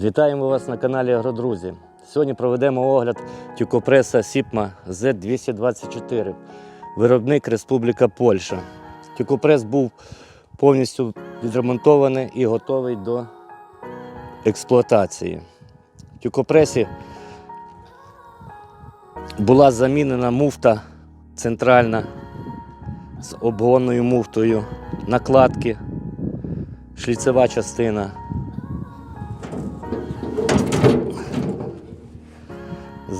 Вітаємо вас на каналі Агродрузі. Сьогодні проведемо огляд тюкопреса Сіпма Z224, виробник Республіка Польща. Тюкопрес був повністю відремонтований і готовий до експлуатації. В тюкопресі була замінена муфта центральна з обгонною муфтою, накладки, шліцева частина.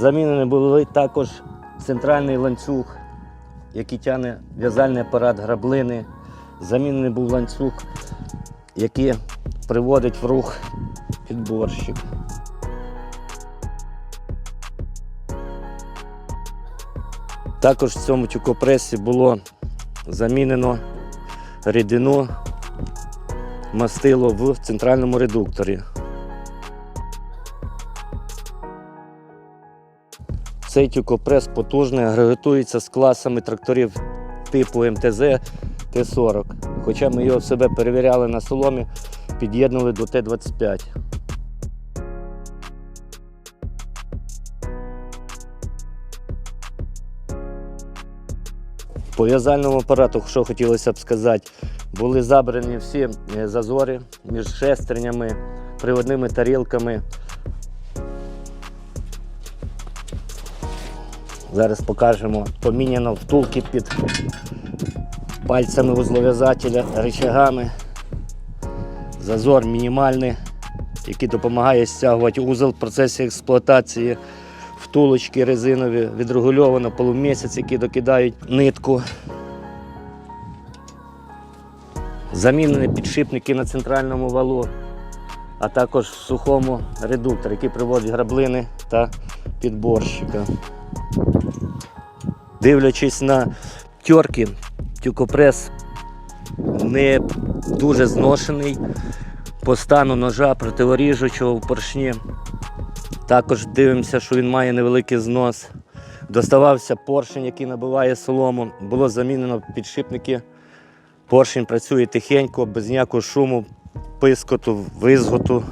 Замінені були також центральний ланцюг, який тягне в'язальний апарат граблини. Замінений був ланцюг, який приводить в рух підборщик. Також в цьому тюкопресі було замінено рідину мастило в центральному редукторі. Цей тюкопрес потужний, агрегатується з класами тракторів типу МТЗ Т-40. Хоча ми його в себе перевіряли на соломі, під'єднали до Т-25. По в'язальному апарату, що хотілося б сказати, були забрані всі е, зазори між шестернями, приводними тарілками. Зараз покажемо поміняно втулки під пальцями вузлов'язателя, рычагами. Зазор мінімальний, який допомагає стягувати узел в процесі експлуатації. Втулочки резинові, відрегульовано полумісяць, які докидають нитку. Замінені підшипники на центральному валу, а також в сухому редуктор, який приводить граблини та підборщика. Дивлячись на тьорки, тюкопрес не дуже зношений по стану ножа противоріжучого в поршні. Також дивимося, що він має невеликий знос. Доставався поршень, який набиває солому. Було замінено підшипники. Поршень працює тихенько, без ніякого шуму, пискоту, визготу.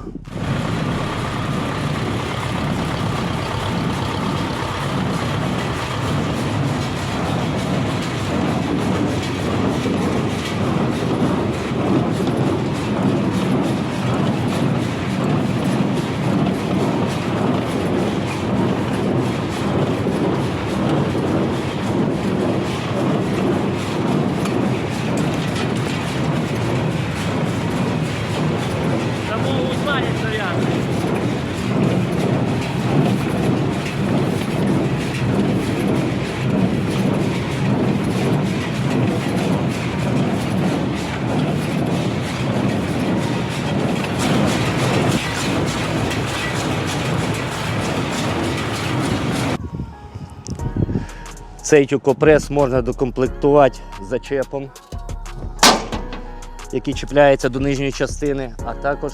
Цей тюкопрес можна докомплектувати зачепом, який чіпляється до нижньої частини, а також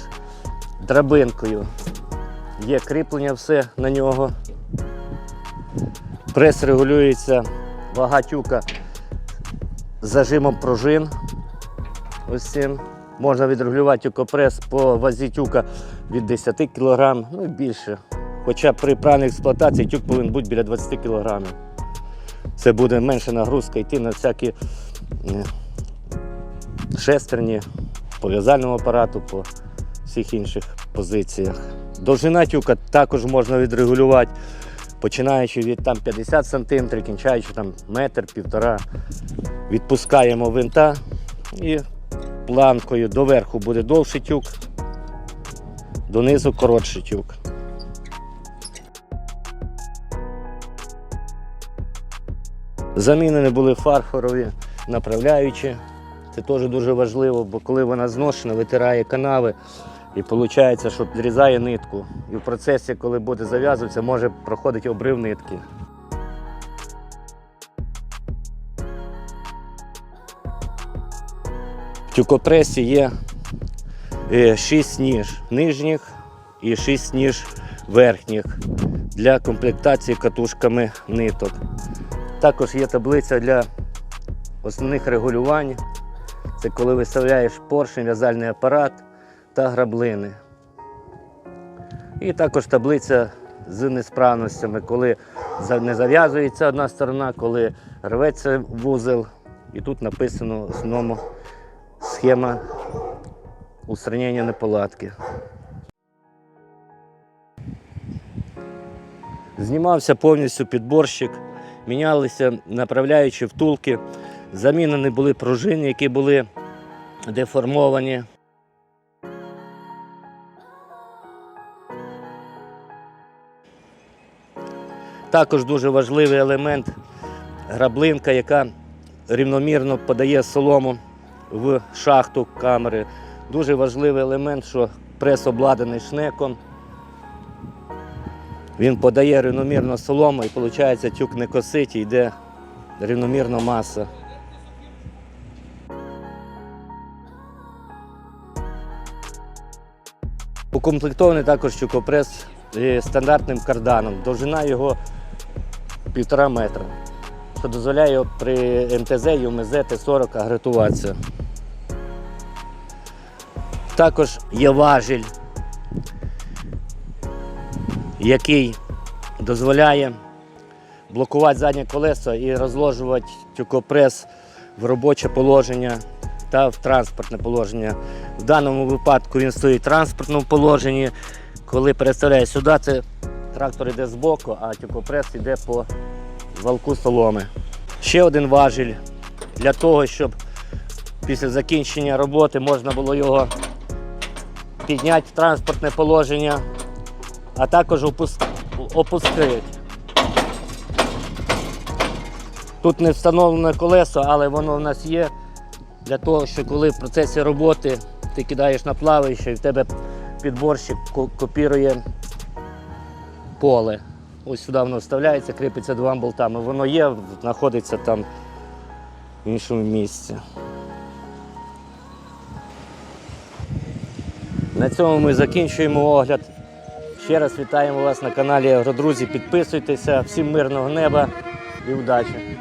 драбинкою. Є кріплення все на нього. Прес регулюється, вага тюка зажимом пружин. Ось цим. Можна відрегулювати тюкопрес по вазі тюка від 10 кг, ну і більше. Хоча при правильній експлуатації тюк повинен бути біля 20 кг. Це буде менша нагрузка йти на всякі е, шестерні, по в'язальному апарату, по всіх інших позиціях. Довжина тюка також можна відрегулювати, починаючи від там, 50 см, кінчаючи там метр, півтора. Відпускаємо винта і планкою доверху буде довший тюк, донизу коротший тюк. Замінені були фарфорові направляючі. Це теж дуже важливо, бо коли вона зношена, витирає канави і виходить, що підрізає нитку. І в процесі, коли буде зав'язуватися, може проходити обрив нитки. В тюкопресі є 6 ніж нижніх і 6 ніж верхніх для комплектації катушками ниток. Також є таблиця для основних регулювань. Це коли виставляєш поршень, в'язальний апарат та граблини. І також таблиця з несправностями, коли не зав'язується одна сторона, коли рветься вузел. І тут написано в основному схема устранення неполадки. Знімався повністю підборщик, мінялися направляючі втулки, замінені були пружини, які були деформовані. Також дуже важливий елемент граблинка, яка рівномірно подає солому в шахту камери. Дуже важливий елемент, що прес обладнаний шнеком. Він подає рівномірно солому і виходить, тюк не косить і йде рівномірно маса. Укомплектований також тюкопрес е, стандартним карданом. Довжина його півтора метра, що дозволяє при МТЗ і УМЗ Т-40 агретуватися. Також є важіль, який дозволяє блокувати заднє колесо і розложувати тюкопрес в робоче положення та в транспортне положення. В даному випадку він стоїть в транспортному положенні. Коли переставляє сюди, це трактор йде збоку, а тюкопрес йде по валку соломи. Ще один важіль для того, щоб після закінчення роботи можна було його підняти в транспортне положення, а також опус- опустити. Тут не встановлене колесо, але воно в нас є для того, що коли в процесі роботи ти кидаєш на плавище і в тебе підборщик копірує поле. Ось сюди воно вставляється, кріпиться двома болтами. Воно є, знаходиться там в іншому місці. На цьому ми закінчуємо огляд. Ще раз вітаємо вас на каналі Агродрузі. Підписуйтеся, всім мирного неба і удачі!